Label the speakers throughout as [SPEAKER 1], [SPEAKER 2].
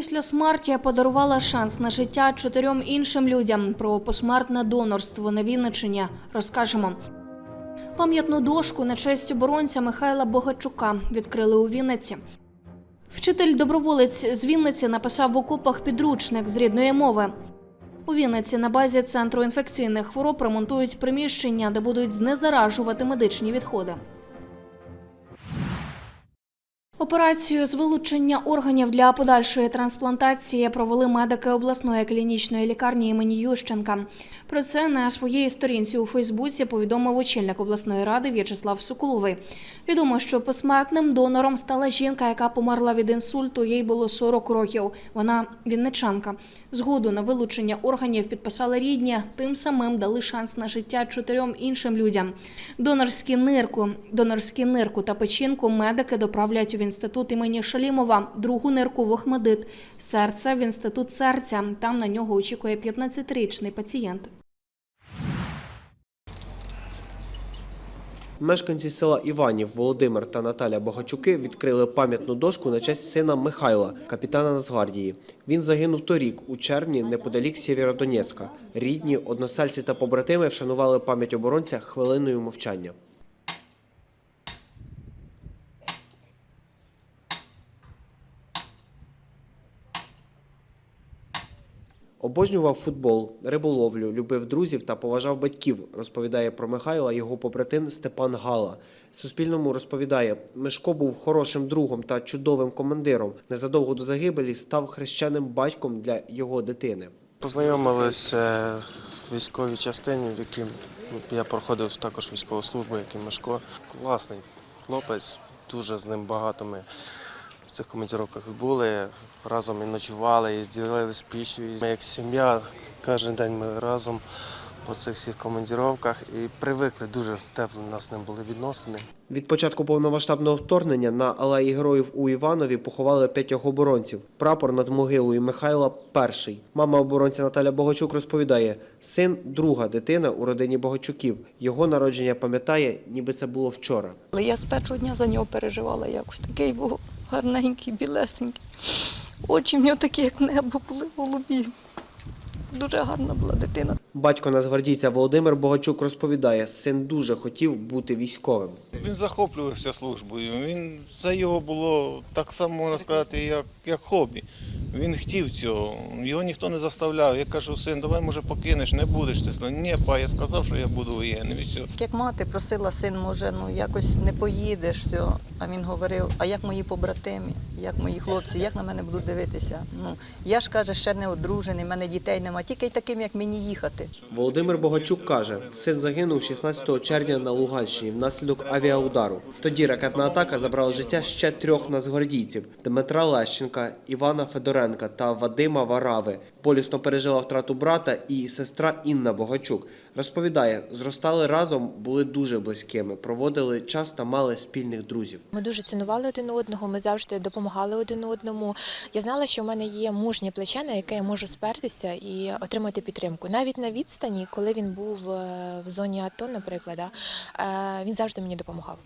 [SPEAKER 1] Після смерті подарувала шанс на життя чотирьом іншим людям. Про посмертне донорство на Вінниччині розкажемо. Пам'ятну дошку на честь оборонця Михайла Богачука відкрили у Вінниці. Вчитель доброволець з Вінниці написав в окопах підручник з рідної мови. У Вінниці на базі центру інфекційних хвороб ремонтують приміщення, де будуть знезаражувати медичні відходи. Операцію з вилучення органів для подальшої трансплантації провели медики обласної клінічної лікарні імені Ющенка. Про це на своїй сторінці у Фейсбуці повідомив очільник обласної ради В'ячеслав Соколовий. Відомо, що посмертним донором стала жінка, яка померла від інсульту. Їй було 40 років. Вона вінничанка. Згоду на вилучення органів підписали рідні, тим самим дали шанс на життя чотирьом іншим людям. Донорські нирку, донорські нирку та печінку медики доправлять в інститут імені Шалімова, другу нирку в Охмадит, серце в інститут серця. Там на нього очікує 15-річний пацієнт.
[SPEAKER 2] Мешканці села Іванів Володимир та Наталя Богачуки відкрили пам'ятну дошку на честь сина Михайла, капітана Нацгвардії. Він загинув торік у червні неподалік Сєвєродонецька. Рідні, односельці та побратими вшанували пам'ять оборонця хвилиною мовчання. Обожнював футбол, риболовлю, любив друзів та поважав батьків, розповідає про Михайла його побратим Степан Гала. Суспільному розповідає, Мишко був хорошим другом та чудовим командиром. Незадовго до загибелі став хрещеним батьком для його дитини.
[SPEAKER 3] Познайомилися в військовій частині, в якій я проходив також військову службу, як Мишко. Класний хлопець, дуже з ним багато ми в цих командировках були. Разом і ночували, і зділилися пішою. Ми як сім'я, кожен день ми разом по цих всіх командировках і привикли, дуже теплі у нас з ним були відносини.
[SPEAKER 2] Від початку повномасштабного вторгнення на алеї героїв у Іванові поховали п'ятьох оборонців. Прапор над могилою Михайла перший. Мама оборонця Наталя Богачук розповідає: син друга дитина у родині Богачуків. Його народження пам'ятає, ніби це було вчора.
[SPEAKER 4] Але я з першого дня за нього переживала якось. Такий був гарненький, білесенький. Очі в нього такі, як небо, були голубі. Дуже гарна була дитина.
[SPEAKER 2] Батько нацгвардійця Володимир Богачук розповідає, син дуже хотів бути військовим.
[SPEAKER 5] Він захоплювався службою. Він це його було так само можна сказати, як, як хобі. Він хотів цього. Його ніхто не заставляв. Я кажу, син, давай може покинеш, не будеш ти. служити». Ні, па, я сказав, що я буду воєнним і все.
[SPEAKER 4] Як мати просила, син, може, ну якось не поїдеш, все. А він говорив, а як мої побратимі, як мої хлопці, як на мене будуть дивитися? Ну, я ж каже, ще не одружений, в мене дітей нема, тільки й таким, як мені їхати.
[SPEAKER 2] Володимир Богачук каже, син загинув 16 червня на Луганщині внаслідок авіаудару. Тоді ракетна атака забрала життя ще трьох нацгвардійців: Дмитра Лещенка, Івана Федоренка та Вадима Варави. Болісно пережила втрату брата і сестра Інна Богачук. Розповідає, зростали разом, були дуже близькими, проводили час та мали спільних друзів.
[SPEAKER 6] Ми дуже цінували один одного, ми завжди допомагали один одному. Я знала, що в мене є мужнє плече, на яке я можу спертися і отримати підтримку. Навіть на відстані, коли він був е, в зоні АТО, наприклад, е, він завжди мені допомагав.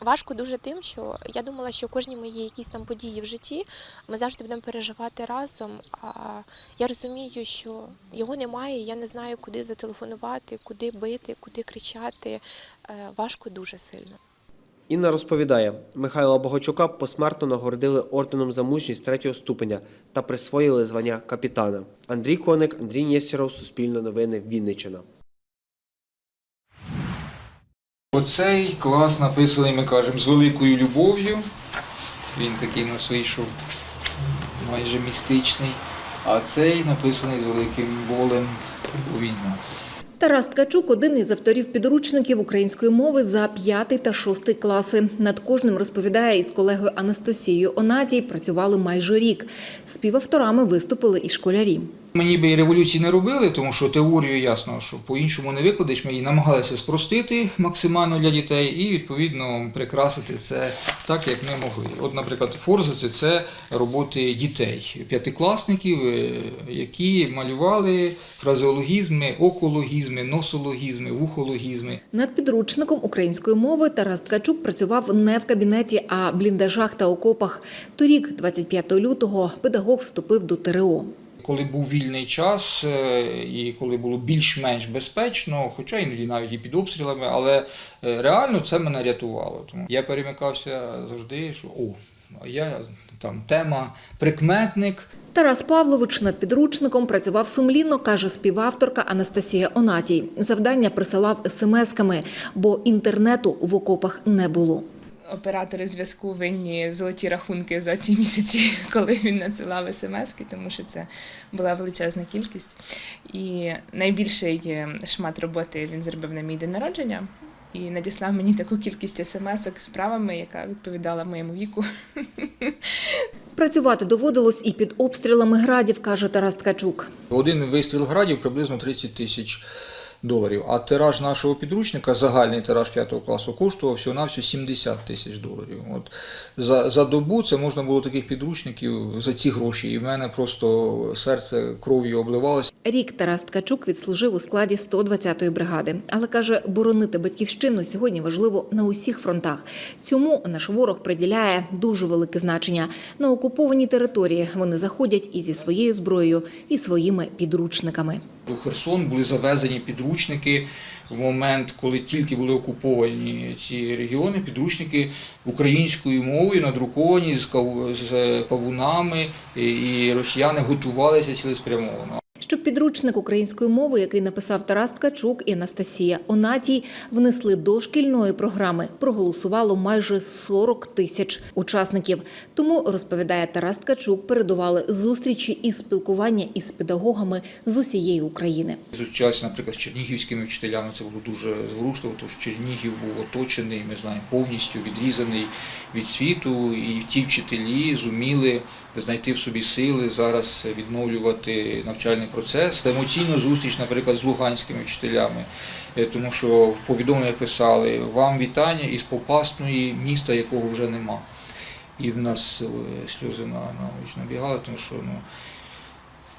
[SPEAKER 6] Важко дуже тим, що я думала, що кожні мої якісь там події в житті ми завжди будемо переживати разом. А я розумію, що його немає, я не знаю, куди зателефонувати, куди бити, куди кричати. Е, Важко дуже сильно.
[SPEAKER 2] Інна розповідає, Михайла Богачука посмертно нагородили орденом за мужність третього ступеня та присвоїли звання капітана. Андрій Коник, Андрій Нєсєров, Суспільне новини, Вінниччина.
[SPEAKER 7] Оцей клас написаний, ми кажемо, з великою любов'ю. Він такий у нас вийшов майже містичний. А цей написаний з великим болем бо війна.
[SPEAKER 8] Тарас Ткачук – один із авторів підручників української мови за 5 та 6 класи. Над кожним розповідає із колегою Анастасією Онатій працювали майже рік. Співавторами виступили і школярі.
[SPEAKER 7] Ми ніби і революції не робили, тому що теорію ясно, що по-іншому не викладеш. Ми її намагалися спростити максимально для дітей і відповідно прикрасити це так, як ми могли. От, наприклад, форзиці це роботи дітей, п'ятикласників, е, які малювали фразеологізми, окологізми, носологізми, вухологізми.
[SPEAKER 8] Над підручником української мови Тарас Ткачук працював не в кабінеті, а бліндажах та окопах. Торік, 25 лютого, педагог вступив до ТРО.
[SPEAKER 7] Коли був вільний час е, і коли було більш-менш безпечно, хоча іноді навіть і під обстрілами, але е, реально це мене рятувало. Тому я перемикався завжди, що о, я там тема прикметник.
[SPEAKER 8] Тарас Павлович над підручником працював сумлінно, каже співавторка Анастасія Онатій. Завдання присилав смс-ками, бо інтернету в окопах не було.
[SPEAKER 9] Оператори зв'язку винні золоті рахунки за ці місяці, коли він надсилав смски, тому що це була величезна кількість. І найбільший е, шмат роботи він зробив на мій день народження. І надіслав мені таку кількість смс-ок з правами, яка відповідала моєму віку.
[SPEAKER 8] Працювати доводилось і під обстрілами градів, каже Тарас Ткачук.
[SPEAKER 7] Один вистріл градів приблизно 30 тисяч доларів. А тираж нашого підручника, загальний тираж 5 класу, коштував всього на 70 тисяч доларів. От за, за добу це можна було таких підручників за ці гроші. І в мене просто серце кров'ю обливалося.
[SPEAKER 8] Рік Тарас Ткачук відслужив у складі 120-ї бригади, але каже, боронити батьківщину сьогодні важливо на усіх фронтах. Цьому наш ворог приділяє дуже велике значення. На окупованій території вони заходять і зі своєю зброєю, і своїми підручниками.
[SPEAKER 7] У Херсон були завезені підручники в момент, коли тільки були окуповані ці регіони, підручники українською мовою надруковані з кав- кавунами, і росіяни готувалися цілеспрямовано.
[SPEAKER 8] Щоб підручник української мови, який написав Тарас Ткачук і Анастасія Онатій, внесли до шкільної програми, проголосувало майже 40 тисяч учасників. Тому розповідає Тарас Ткачук, передували зустрічі і спілкування із педагогами з усієї України.
[SPEAKER 7] Зустрічалися, наприклад, з чернігівськими вчителями. Це було дуже зворушливо, тому що Чернігів був оточений, ми знаємо, повністю відрізаний від світу, і ті вчителі зуміли знайти в собі сили зараз відновлювати навчальний процес. Емоційну зустріч, наприклад, з луганськими вчителями, е, тому що в повідомленнях писали вам вітання із попасної міста, якого вже нема. І в нас е, сльози на, на очі набігали, тому що ну.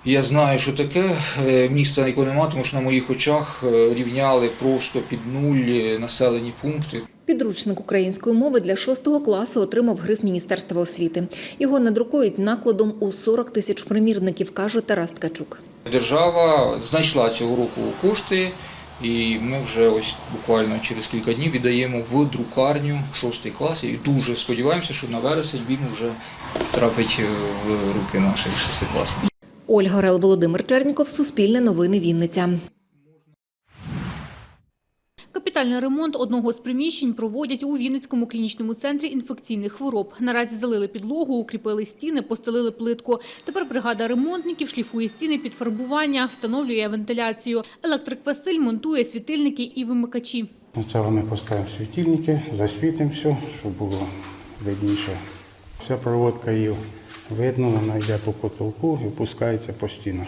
[SPEAKER 7] Я знаю, що таке е, міста, якого нема, тому що на моїх очах рівняли просто під нуль населені пункти.
[SPEAKER 8] Підручник української мови для шостого класу отримав гриф Міністерства освіти. Його надрукують накладом у 40 тисяч примірників, каже Тарас Ткачук.
[SPEAKER 7] Держава знайшла цього року кошти, і ми вже ось буквально через кілька днів віддаємо в друкарню шостий клас. І дуже сподіваємося, що на вересень він вже трапить е, в руки наших шестикласників.
[SPEAKER 8] Ольга Рел, Володимир Черніков, Суспільне новини Вінниця.
[SPEAKER 10] Капітальний ремонт одного з приміщень проводять у Вінницькому клінічному центрі інфекційних хвороб. Наразі залили підлогу, укріпили стіни, постелили плитку. Тепер бригада ремонтників шліфує стіни під фарбування, встановлює вентиляцію. Електрик Василь монтує світильники і вимикачі.
[SPEAKER 11] Спочатку ми поставимо світильники, засвітимо все, щоб було видніше. Вся проводка її видно, вона йде по потолку і опускається по стінах.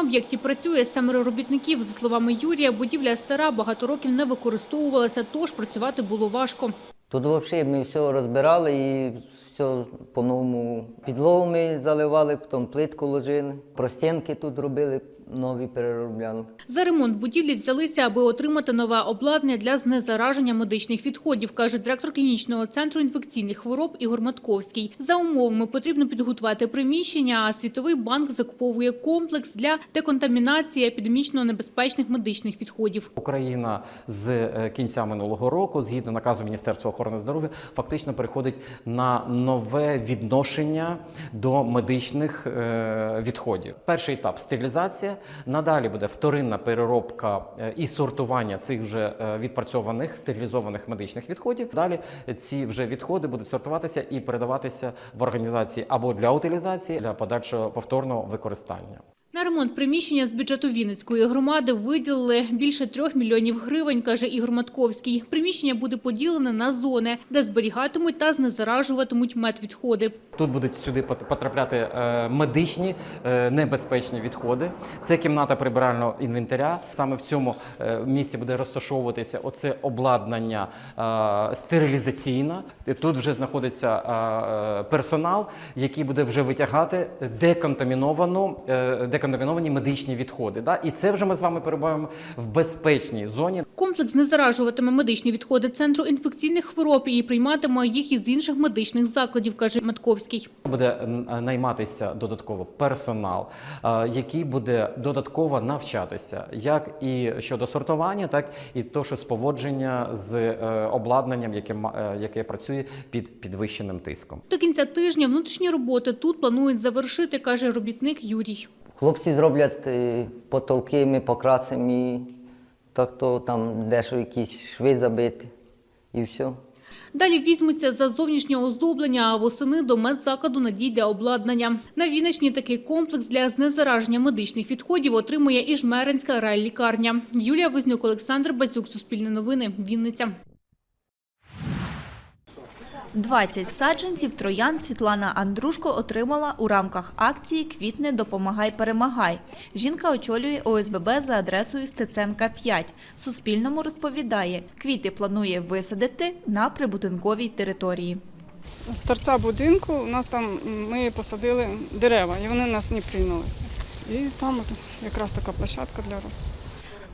[SPEAKER 10] Об'єкті працює семеро робітників. За словами Юрія, будівля стара, багато років не використовувалася, тож працювати було важко.
[SPEAKER 12] Тут взагалі ми все розбирали і все по-новому. Підлогу ми заливали, потім плитку ложили, простінки тут робили, нові переробляли.
[SPEAKER 10] За ремонт будівлі взялися, аби отримати нове обладнання для знезараження медичних відходів, каже директор клінічного центру інфекційних хвороб Ігор Матковський. За умовами потрібно підготувати приміщення, а Світовий банк закуповує комплекс для деконтамінації епідемічно небезпечних медичних відходів.
[SPEAKER 13] Україна з е, кінця минулого року, згідно наказу Міністерства охорони здоров'я, фактично переходить на нове відношення до медичних е, відходів. Перший етап стерилізація. Надалі буде вторинна переробка е, і сортування цих вже е, відпрацьованих стерилізованих медичних відходів. Далі ці вже відходи будуть сортуватися і передаватися в організації або для утилізації, для подальшого повторного використання.
[SPEAKER 10] На ремонт приміщення з бюджету Вінницької громади виділили більше трьох мільйонів гривень, каже Ігор Матковський. Приміщення буде поділене на зони, де зберігатимуть та знезаражуватимуть медвідходи.
[SPEAKER 13] Тут будуть сюди потрапляти е, медичні е, небезпечні відходи. Це кімната прибирального інвентаря. Саме в цьому е, місці буде розташовуватися оце обладнання стерилізаційне. Тут вже знаходиться персонал, який буде вже витягати деконтаміновану, е, деконтаміновані медичні відходи. Да? І це вже ми з вами перебуваємо в безпечній зоні.
[SPEAKER 10] Комплекс не заражуватиме медичні відходи центру інфекційних хвороб і прийматиме їх із інших медичних закладів, каже Матковський.
[SPEAKER 13] Буде найматися додатково персонал, е, який буде додатково навчатися, як і щодо сортування, так і то, що з поводження з е, обладнанням, яке е, яке працює під підвищеним тиском.
[SPEAKER 10] До кінця тижня внутрішні роботи тут планують завершити, каже робітник Юрій.
[SPEAKER 12] Хлопці зроблять е, потолки, ми покрасимо і так то там дещо якісь шви забити і все.
[SPEAKER 10] Далі візьмуться за зовнішнє оздоблення, а восени до медзакладу надійде обладнання. На Вінничні такий комплекс для знезараження медичних відходів отримує і Жмеринська райлікарня. Юлія Вознюк, Олександр Базюк, Суспільне новини, Вінниця.
[SPEAKER 14] 20 саджанців троян Світлана Андрушко отримала у рамках акції Квітне допомагай перемагай. Жінка очолює ОСББ за адресою Стеценка 5. Суспільному розповідає, квіти планує висадити на прибудинковій території.
[SPEAKER 15] З торця будинку у нас там ми посадили дерева, і вони нас не прийнулися. І там якраз така площадка для роз.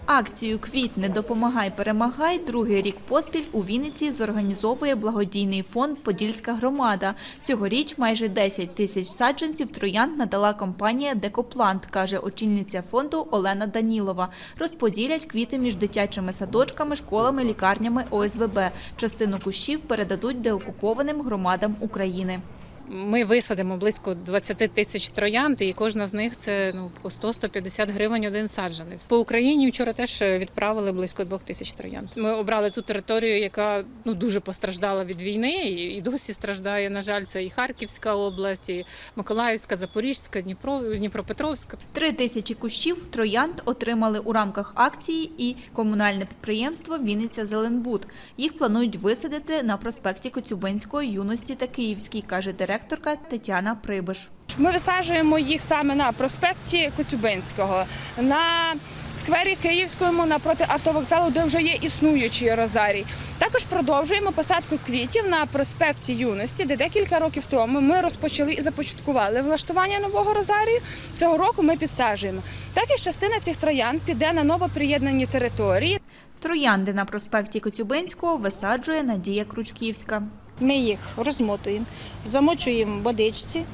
[SPEAKER 14] Акцію Квітне допомагай перемагай другий рік поспіль у Вінниці зорганізовує благодійний фонд Подільська громада. Цьогоріч майже 10 тисяч саджанців троянд надала компанія Декоплант, каже очільниця фонду Олена Данілова. Розподілять квіти між дитячими садочками, школами, лікарнями ОСББ. Частину кущів передадуть деокупованим громадам України.
[SPEAKER 16] Ми висадимо близько 20 тисяч троянд, і кожна з них це ну по 100-150 гривень один саджанець. По Україні вчора теж відправили близько 2 тисяч троянд. Ми обрали ту територію, яка ну дуже постраждала від війни, і, досі страждає. На жаль, це і Харківська область, і Миколаївська, Запорізька, Дніпро, Дніпропетровська.
[SPEAKER 14] Три тисячі кущів троянд отримали у рамках акції і комунальне підприємство Вінниця Зеленбуд. Їх планують висадити на проспекті Коцюбинської юності та Київській, каже директорка Тетяна Прибиш.
[SPEAKER 15] Ми висаджуємо їх саме на проспекті Коцюбинського, на сквері Київському напроти автовокзалу, де вже є існуючий розарій. Також продовжуємо посадку квітів на проспекті Юності, де декілька років тому ми розпочали і започаткували влаштування нового розарію. Цього року ми підсаджуємо. Також частина цих троян піде на новоприєднані території.
[SPEAKER 14] Троянди на проспекті Коцюбинського висаджує Надія Кручківська.
[SPEAKER 17] Ми їх розмотуємо, замочуємо в водичці,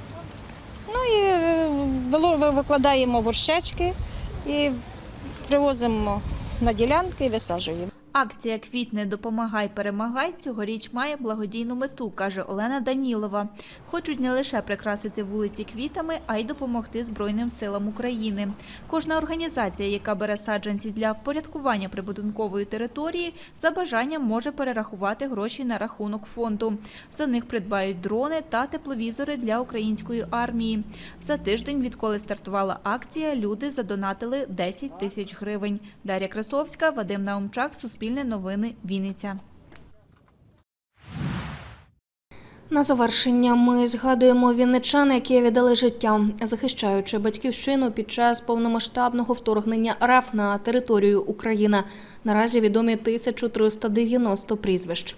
[SPEAKER 17] ну і е, викладаємо горщечки і привозимо на ділянки і висаджуємо.
[SPEAKER 14] Акція Квітне допомагай перемагай цьогоріч має благодійну мету, каже Олена Данілова. Хочуть не лише прикрасити вулиці квітами, а й допомогти Збройним силам України. Кожна організація, яка бере саджанці для впорядкування прибудинкової території, за бажанням може перерахувати гроші на рахунок фонду. За них придбають дрони та тепловізори для української армії. За тиждень, відколи стартувала акція, люди задонатили 10 тисяч гривень. Дар'я Красовська, Вадим Наумчак, Суспільне новини, Вінниця.
[SPEAKER 1] На завершення ми згадуємо вінничан, які віддали життя, захищаючи батьківщину під час повномасштабного вторгнення РФ на територію України. Наразі відомі 1390 прізвищ.